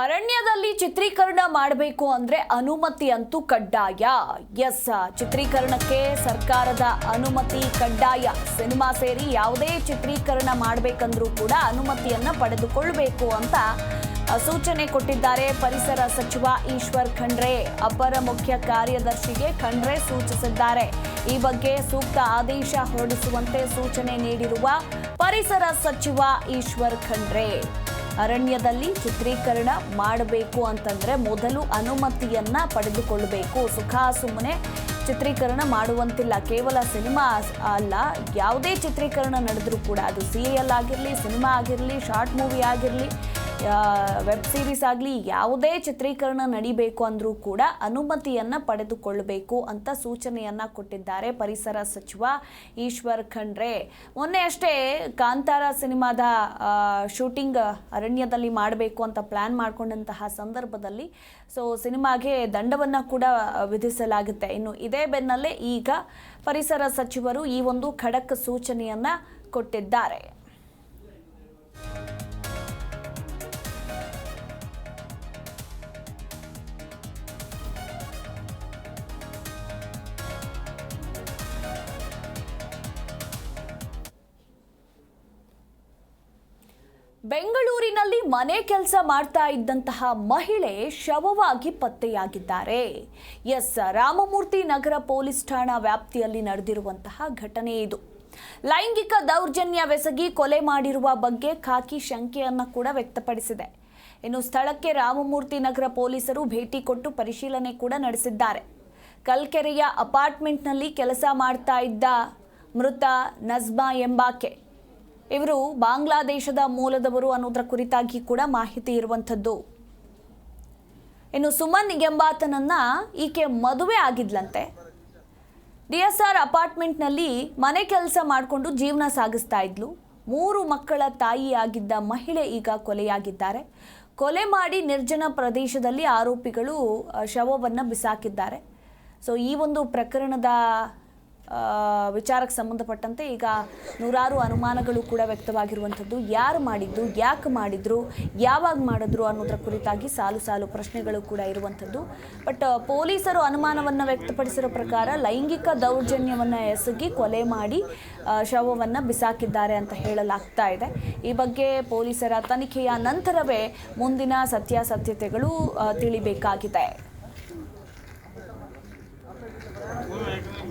ಅರಣ್ಯದಲ್ಲಿ ಚಿತ್ರೀಕರಣ ಮಾಡಬೇಕು ಅಂದ್ರೆ ಅನುಮತಿ ಅಂತೂ ಕಡ್ಡಾಯ. ಎಸ್, ಚಿತ್ರೀಕರಣಕ್ಕೆ ಸರ್ಕಾರದ ಅನುಮತಿ ಕಡ್ಡಾಯ. ಸಿನಿಮಾ ಸೇರಿ ಯಾವುದೇ ಚಿತ್ರೀಕರಣ ಮಾಡಬೇಕಂದ್ರೂ ಕೂಡ ಅನುಮತಿಯನ್ನ ಪಡೆದುಕೊಳ್ಳಬೇಕು ಅಂತ ಸೂಚನೆ ಕೊಟ್ಟಿದ್ದಾರೆ ಪರಿಸರ ಸಚಿವ ಈಶ್ವರ್ ಖಂಡ್ರೆ. ಅಪರ ಮುಖ್ಯ ಕಾರ್ಯದರ್ಶಿಗೆ ಖಂಡ್ರೆ ಸೂಚಿಸಿದ್ದಾರೆ. ಈ ಬಗ್ಗೆ ಸೂಕ್ತ ಆದೇಶ ಹೊರಡಿಸುವಂತೆ ಸೂಚನೆ ನೀಡಿರುವ ಪರಿಸರ ಸಚಿವ ಈಶ್ವರ್ ಖಂಡ್ರೆ. ಅರಣ್ಯದಲ್ಲಿ ಚಿತ್ರೀಕರಣ ಮಾಡಬೇಕು ಅಂತಂದ್ರೆ ಮೊದಲು ಅನುಮತಿಯನ್ನ ಪಡೆದುಕೊಳ್ಳಬೇಕು. ಸುಖ ಸುಮ್ಮನೆ ಚಿತ್ರೀಕರಣ ಮಾಡುವಂತಿಲ್ಲ. ಕೇವಲ ಸಿನಿಮಾ ಅಲ್ಲ, ಯಾವುದೇ ಚಿತ್ರೀಕರಣ ನಡೆದರೂ ಕೂಡ ಅದು ಸೀರಿಯಲ್ ಆಗಿರಲಿ ಸಿನಿಮಾ ಆಗಿರಲಿ ಶಾರ್ಟ್ ಮೂವಿ ಆಗಿರಲಿ ವೆಬ್ ಸೀರೀಸ್ ಆಗಲಿ ಯಾವುದೇ ಚಿತ್ರೀಕರಣ ನಡಿಬೇಕು ಅಂದರೂ ಕೂಡ ಅನುಮತಿಯನ್ನು ಪಡೆದುಕೊಳ್ಳಬೇಕು ಅಂತ ಸೂಚನೆಯನ್ನು ಕೊಟ್ಟಿದ್ದಾರೆ ಪರಿಸರ ಸಚಿವ ಈಶ್ವರ್ ಖಂಡ್ರೆ. ಮೊನ್ನೆ ಅಷ್ಟೇ ಕಾಂತಾರ ಸಿನಿಮಾದ ಶೂಟಿಂಗ್ ಅರಣ್ಯದಲ್ಲಿ ಮಾಡಬೇಕು ಅಂತ ಪ್ಲ್ಯಾನ್ ಮಾಡಿಕೊಂಡಂತಹ ಸಂದರ್ಭದಲ್ಲಿ ಸೊ ಸಿನಿಮಾಗೆ ದಂಡವನ್ನು ಕೂಡ ವಿಧಿಸಲಾಗುತ್ತೆ. ಇನ್ನು ಇದೇ ಬೆನ್ನಲ್ಲೇ ಈಗ ಪರಿಸರ ಸಚಿವರು ಈ ಒಂದು ಖಡಕ್ ಸೂಚನೆಯನ್ನು ಕೊಟ್ಟಿದ್ದಾರೆ. ಬೆಂಗಳೂರಿನಲ್ಲಿ ಮನೆ ಕೆಲಸ ಮಾಡ್ತಾ ಇದ್ದಂತಹ ಮಹಿಳೆ ಶವವಾಗಿ ಪತ್ತೆಯಾಗಿದ್ದಾರೆ. ಎಸ್. ರಾಮಮೂರ್ತಿ ನಗರ ಪೊಲೀಸ್ ಠಾಣಾ ವ್ಯಾಪ್ತಿಯಲ್ಲಿ ನಡೆದಿರುವಂತಹ ಘಟನೆ ಇದು. ಲೈಂಗಿಕ ದೌರ್ಜನ್ಯವೆಸಗಿ ಕೊಲೆ ಮಾಡಿರುವ ಬಗ್ಗೆ ಖಾಕಿ ಶಂಕೆಯನ್ನು ಕೂಡ ವ್ಯಕ್ತಪಡಿಸಿದೆ. ಇನ್ನು ಸ್ಥಳಕ್ಕೆ ರಾಮಮೂರ್ತಿ ನಗರ ಪೊಲೀಸರು ಭೇಟಿ ಕೊಟ್ಟು ಪರಿಶೀಲನೆ ಕೂಡ ನಡೆಸಿದ್ದಾರೆ. ಕಲ್ಕೆರೆಯ ಅಪಾರ್ಟ್ಮೆಂಟ್ನಲ್ಲಿ ಕೆಲಸ ಮಾಡ್ತಾ ಇದ್ದ ಮೃತ ನಜ್ಮಾ ಎಂಬಾಕೆ. ಇವರು ಬಾಂಗ್ಲಾದೇಶದ ಮೂಲದವರು ಅನ್ನೋದರ ಕುರಿತಾಗಿ ಕೂಡ ಮಾಹಿತಿ ಇರುವಂಥದ್ದು. ಇನ್ನು ಸುಮನ್ ಎಂಬಾತನನ್ನ ಈಕೆ ಮದುವೆ ಆಗಿದ್ಲಂತೆ. ಡಿ ಎಸ್ ಆರ್ ಅಪಾರ್ಟ್ಮೆಂಟ್ನಲ್ಲಿ ಮನೆ ಕೆಲಸ ಮಾಡಿಕೊಂಡು ಜೀವನ ಸಾಗಿಸ್ತಾ ಇದ್ಲು. ಮೂರು ಮಕ್ಕಳ ತಾಯಿಯಾಗಿದ್ದ ಮಹಿಳೆ ಈಗ ಕೊಲೆಯಾಗಿದ್ದಾರೆ. ಕೊಲೆ ಮಾಡಿ ನಿರ್ಜನ ಪ್ರದೇಶದಲ್ಲಿ ಆರೋಪಿಗಳು ಶವವನ್ನು ಬಿಸಾಕಿದ್ದಾರೆ. ಸೊ ಈ ಒಂದು ಪ್ರಕರಣದ ವಿಚಾರಕ್ಕೆ ಸಂಬಂಧಪಟ್ಟಂತೆ ಈಗ ನೂರಾರು ಅನುಮಾನಗಳು ಕೂಡ ವ್ಯಕ್ತವಾಗಿರುವಂಥದ್ದು. ಯಾರು ಮಾಡಿದ್ದು, ಯಾಕೆ ಮಾಡಿದ್ರು, ಯಾವಾಗ ಮಾಡಿದ್ರು ಅನ್ನೋದರ ಕುರಿತಾಗಿ ಸಾಲು ಸಾಲು ಪ್ರಶ್ನೆಗಳು ಕೂಡ ಇರುವಂಥದ್ದು. ಬಟ್ ಪೊಲೀಸರು ಅನುಮಾನವನ್ನು ವ್ಯಕ್ತಪಡಿಸಿರೋ ಪ್ರಕಾರ ಲೈಂಗಿಕ ದೌರ್ಜನ್ಯವನ್ನು ಎಸಗಿ ಕೊಲೆ ಮಾಡಿ ಶವವನ್ನು ಬಿಸಾಕಿದ್ದಾರೆ ಅಂತ ಹೇಳಲಾಗ್ತಾ ಇದೆ. ಈ ಬಗ್ಗೆ ಪೊಲೀಸರ ತನಿಖೆಯ ನಂತರವೇ ಮುಂದಿನ ಸತ್ಯಾಸತ್ಯತೆಗಳು ತಿಳಿಬೇಕಾಗಿದೆ.